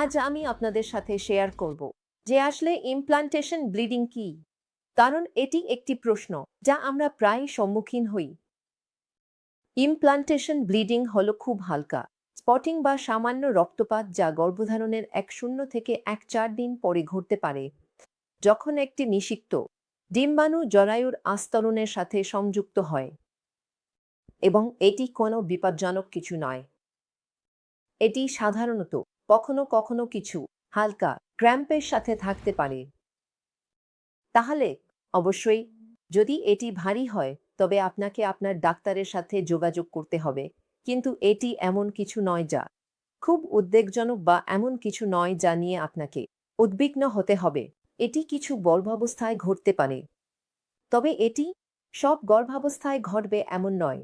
আজ আমি আপনাদের সাথে শেয়ার করব যে আসলে ইমপ্লান্টেশন ব্লিডিং কি? কারণ এটি একটি প্রশ্ন যা আমরা প্রায় সম্মুখীন হই। ইমপ্লান্টেশন ব্লিডিং হল খুব হালকা স্পটিং বা সামান্য রক্তপাত যা গর্ভধারণের এক শূন্য থেকে এক চার দিন পরে ঘটতে পারে। যখন একটি নিষিক্ত, ডিম্বাণু জরায়ুর আস্তরণের সাথে সংযুক্ত হয়। এবং এটি কোনো বিপজ্জনক কিছু নয়। এটি সাধারণত কখনো কখনো কিছু হালকা ক্র্যাম্পের সাথে থাকতে পারে। তাহলে অবশ্যই যদি এটি ভারী হয়, তবে আপনাকে আপনার ডাক্তারের সাথে যোগাযোগ করতে হবে। কিন্তু এটি এমন কিছু নয় যা খুব উদ্বেগজনক বা এমন কিছু নয় যা নিয়ে আপনাকে উদ্বিগ্ন হতে হবে। এটি কিছু গর্ভাবস্থায় ঘটতে পারে। তবে এটি সব গর্ভাবস্থায় ঘটবে এমন নয়।